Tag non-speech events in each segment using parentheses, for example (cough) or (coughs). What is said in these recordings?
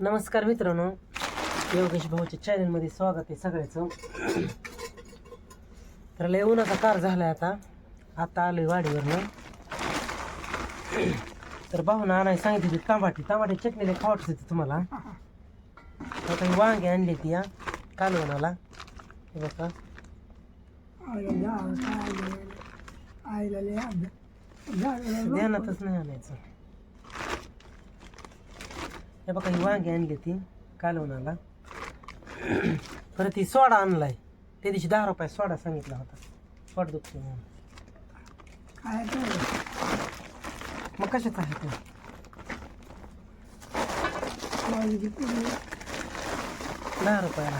नमस्कार मित्रांनो. योगेश भाऊच्या चॅनलमध्ये स्वागत आहे सगळ्याचं. तर लय उन्हाचा कार झालाय आता. आता आलोय वाडीवरनं. तर भाऊनं आणायला सांगितली टमाटी. टमाटी चटणीला खावटच होती तुम्हाला. आता ही वांगे आणली ती या कालवणाला. बघा. ध्यानातच नाही आणायचं. हे बघा ही वांगी आणली ती कालवणाला. परत ही सोडा आणलाय. त्या दिवशी दहा रुपये सोडा सांगितला होता. पोट दुखते म्हणून. मग कशाच आहे ते? दहा रुपयाला.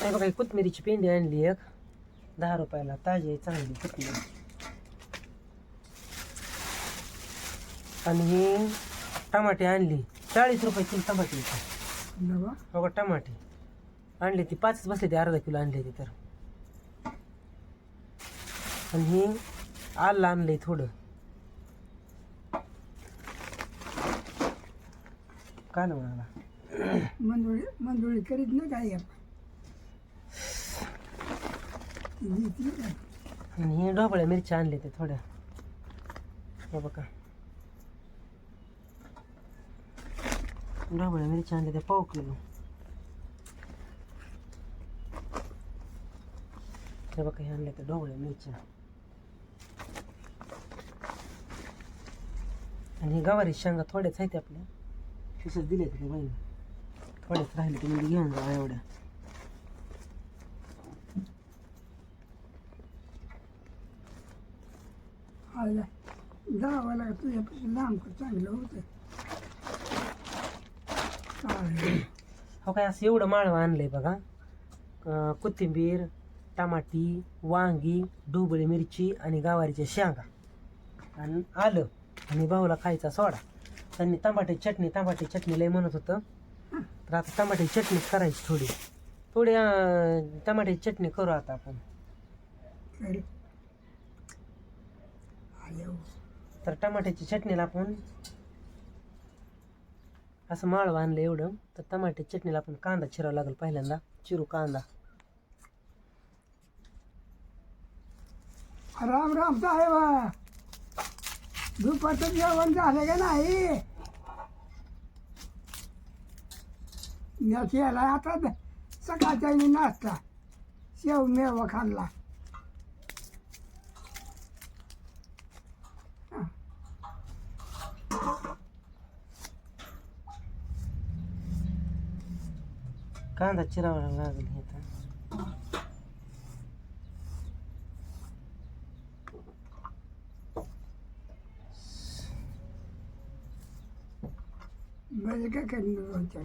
हे बघा ही कोथमिरीची पेंडी आणली एक. दहा रुपयाला ताजी चांगली कोथमिरी आणि ही टमाटे आणली. चाळीस रुपये किलो टमाटे इथं. बघा टमाटे. आणली ती पाचच बसले ती अर्धा किलो आणली ती तर. आणि ही आलं आणलंय थोडं. काय ना म्हणाला मंजुळी मंजुळी करीत नाही काही आणि हे ढोबळ्या मिरच्या आणल्या त्या थोड्या. हे बघा. ढोबळ्या मिरच्या आणल्या त्या पाव किलो हे बघा हे आणल्या त्या ढोबळ्या मिरच्या आणि हे गवारी शेंगा थोड्याच आहेत आपल्या तसंच दिले त्या बाईने थोड्याच राहिले तुम्ही घेऊन जा एवढ्या जावाला तुझ्यापासून लांब कर चांगलं होतं चालेल. हो काय असं एवढं माळवं आणलंय बघा. कोथिंबीर टमाटी वांगी डुबळी मिरची आणि गावारीच्या शेंगा. आणि आलं. आणि भाऊला खायचा सोडा. त्यांनी टमाटे चटणी टमाटे चटणी लय म्हणत होतं. तर आता टमाटे चटणीच करायची थोडी. थोडी अं, टमाट्याची चटणी करू आता आपण. तर टमाट्याची चटणीला आपण असं माळ आणलं एवढं. तर टमाटे चटणीला आपण कांदा चिरावा लागेल पहिल्यांदा. चिरू कांदा. राम राम साहेब. दुपारचं जेवण झालं का नाही? केला आता सकाळच्या मी नाश्ता. शेव मेवा खाल्ला. कांदा चिरावा लागेल हे तर. म्हणजे काय रोजच्या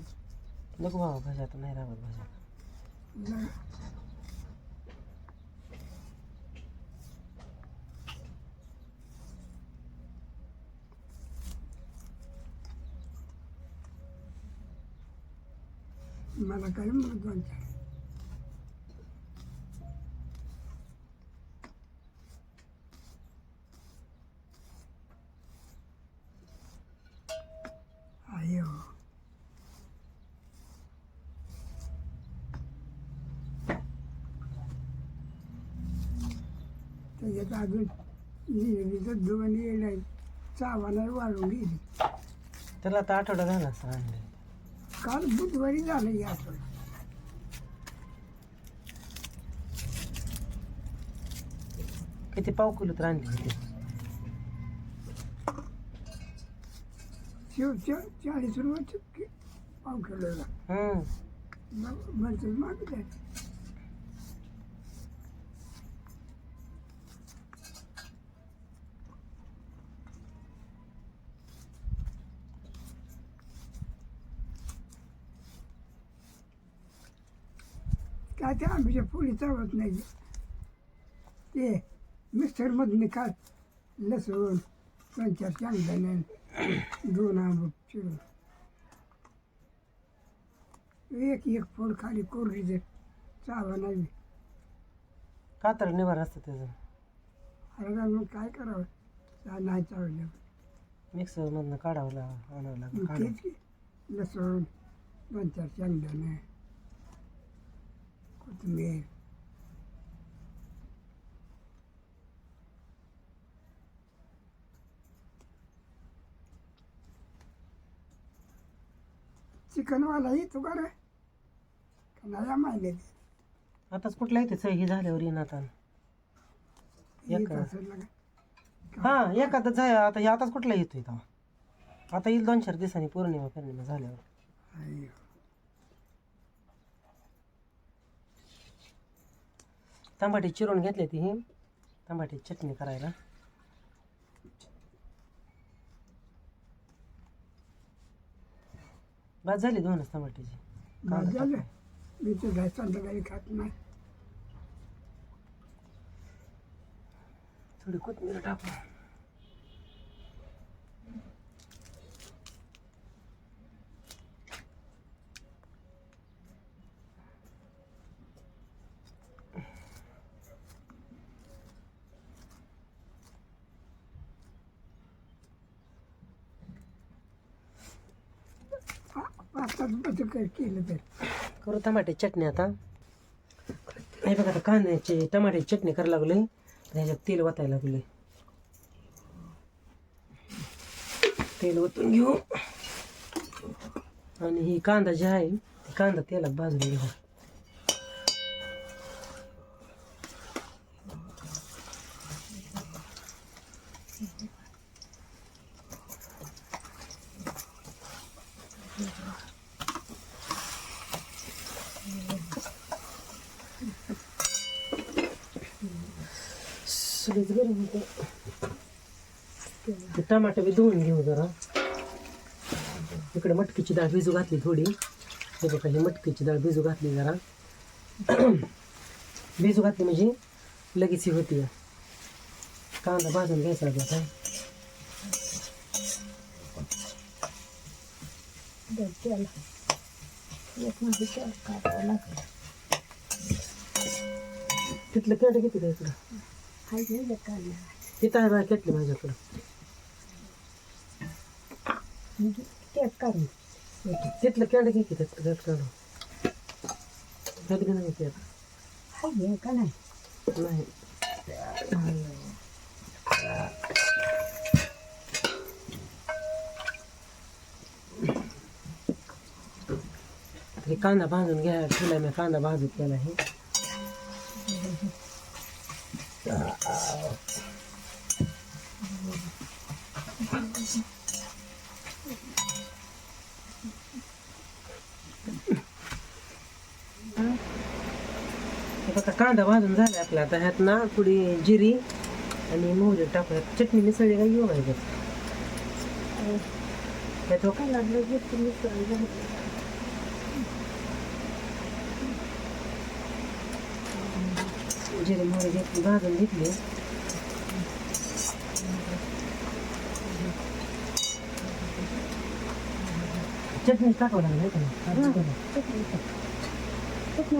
नको बाबा भाज्या तर नाही राहत भाज्या मला काय महत्वाचं हो. त्याच्यात अजून जिलेबीचं दोन येईल चावाना वाढून गेली त्याला आता आठवडा झाला असं आणलं. काल बुधवारी झालं या किती पाव किलो तर आणली होती? शेव चा- चाळीस रुपये पाव किलोला हम्म. म्हणतो मागत आहे ते आंब्याच्या पोळी चावत नाही. ते मिक्सरमधून काढ लसूण दोन चार शेंगदाणे दोन आंबट चिरून एक एक फोड खाली कोरडी दे चावा नाही कातर निवार असतं त्याचं. अरे मग काय करावं? नाही चावलं. मिक्सरमधनं काढावं लाग आणावं लागेल लसूण दोन चार शेंगदाणे कोथिंबीर चिकनवाला येतो का रे का नाही माहिती आताच कुठला येते हे झाल्यावर येईन आता. येत एका असेल ना का? हा एखादं जाय आता हे आताच कुठला येतोय का आता येईल दोन चार दिवसांनी पौर्णिमा पौर्णिमा झाल्यावर. टमाटे चिरून घेतले ती. ही टमाटे चटणी करायला. बस झाली दोनच टमाट्याची संध्याकाळी खात नाही. थोडी कोथिंबीर टाकू. बदल टमाटे चटणी आता. हे बघा आता कांद्याची टमाट्याची चटणी करायला तेल ओतायला लागलोय. तेल ओतून ही कांदा जे ती कांदा तेलात भाजून घेऊ. सुरेच गरम होतं. टमाटे बी धुवून घेऊ जरा. इकडे मटकीची डाळ भिजू घातली थोडी. हे बघा ही मटकीची डाळ भिजू घातली जरा. भिजू घातली म्हणजे लगेच ही होती. कांदा भाजून घ्यायचा आता. तिथलं केट किती इकडं तिथं आहे बाय घेतली माझ्याकडं. तिथलं केट घे की त्यात त्यात काढून. त्यात आहे का नाही. हे कांदा भाजून घ्या ठेवला मी कांदा भाजून केला आहे. हे बघा कांदा भाजून झाला आपला. आता ह्यात ना थोडी जिरी आणि मोहरी टाकूया चटणी मिसळी काही येऊ आहे त्यात काय लागलं जिरे मोहरी घेतली भाजून घेतली. चटणी टाकावं लागलं का? नाही? चटणी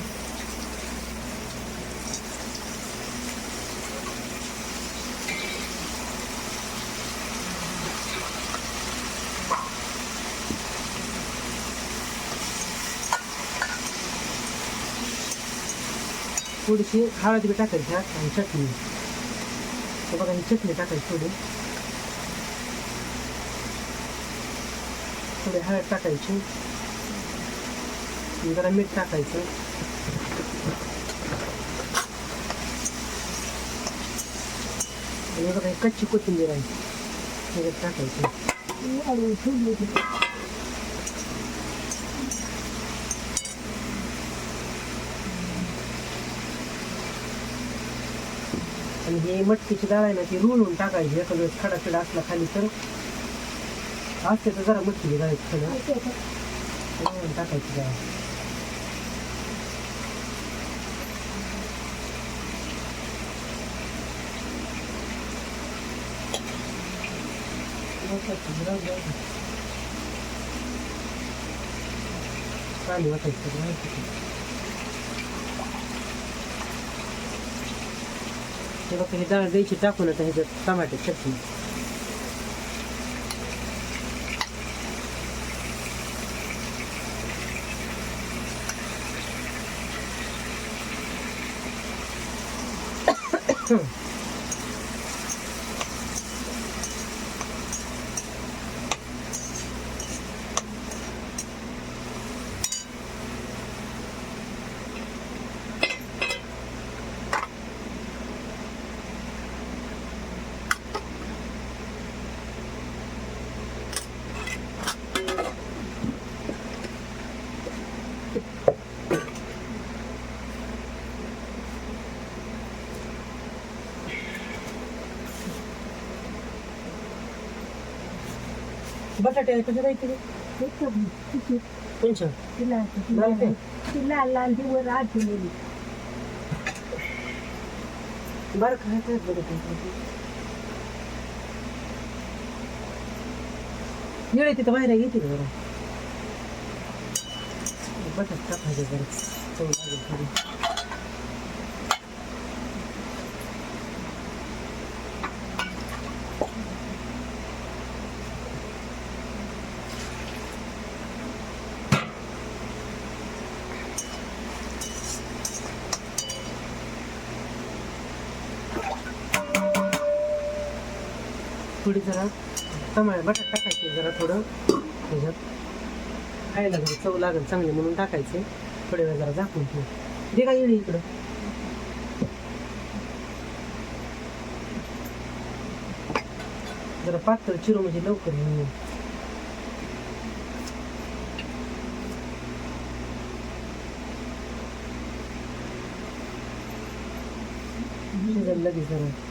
थोडीशी हळद बी टाकायची आणि चटणी. तर बघा ही चटणी टाकायची थोडी. थोडी हळद टाकायची. जरा मीठ टाकायचं. आणि बघा कच्ची कोथिंबीर आहे. त्याच्यात टाकायची. आणि हे मटकीची डाळ आहे ना ती रुळून टाकायची. वेळेस खडा खडा असला खाली तर. असते तर जरा मटकी घालायची खडा रुळून टाकायची डाळ. पाणी वाटायचं. ते बघ ही डाळ द्यायची टाकून आता ह्याच्यात टमाटे चटणी (coughs) (coughs) बटाटे कसे राहते कोणच्या लाल ते? ती लाल लाल ती वर बरं काय काय बटाटे येळे तिथं बाहेर येते का जरा बटाट टाकायचे चव लागेल थोडी जरा टमाटे बटाट टाकायचे जरा थोडं. त्याच्यात खायला जरा चव लागेल चांगली म्हणून टाकायचे. थोड्या वेळ जरा झाकून ठेवू. दे का येईल इकडं? जरा पातळ चिरू म्हणजे लवकर येईल. लगेच जरा.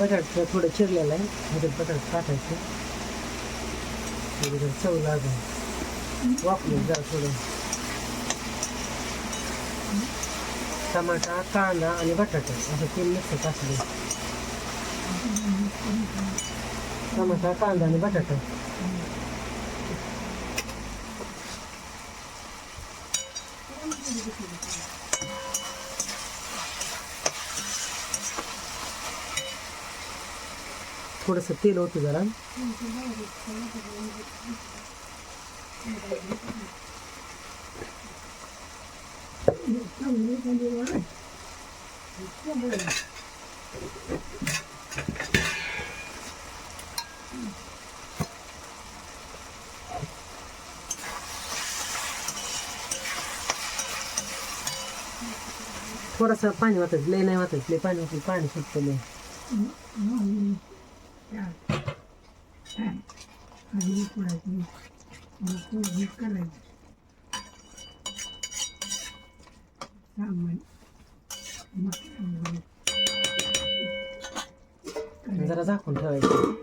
बटाट थोडं चिरलेलं आहे. ह्याच्यात बटाट टाकायचं. चव लागेल. वापरून जा थोडं. टमाटा कांदा आणि बटाटा असं तीन मिक्स टाकले. टमाटा कांदा आणि बटाटा. थोडंसं तेल होतं जरा थोडंसं पाणी वाटायचं लय नाही वाटायचं लय पाणी वाटायचं पाणी सुटतं लय आणि पुढाची हे करायचं सामान जरा झाकून ठेवायचं.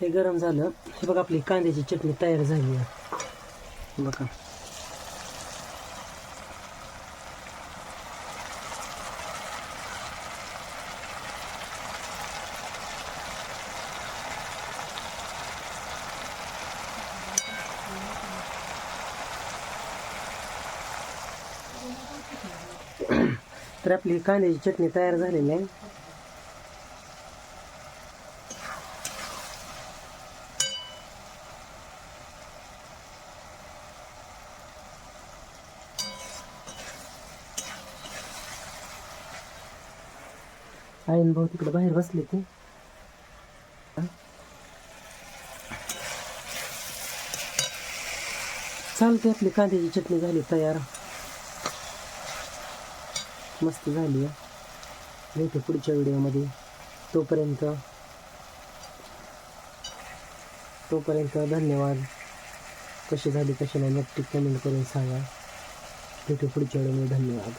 हे गरम झालं. हे बघा आपली कांद्याची चटणी तयार झाली आहे. बघा. तर आपली कांद्याची चटणी तयार झालेली आहे. आईन भाऊ तिकडे बाहेर बसले ते. चालते आपली कांद्याची चटणी झाली तयार. मस्त झाली आहे. भेटू पुढच्या व्हिडिओमध्ये तोपर्यंत तोपर्यंत धन्यवाद. कशी झाली कशी नाही नक्की कमेंट करून सांगा. भेटू पुढच्या व्हिडिओमध्ये. धन्यवाद.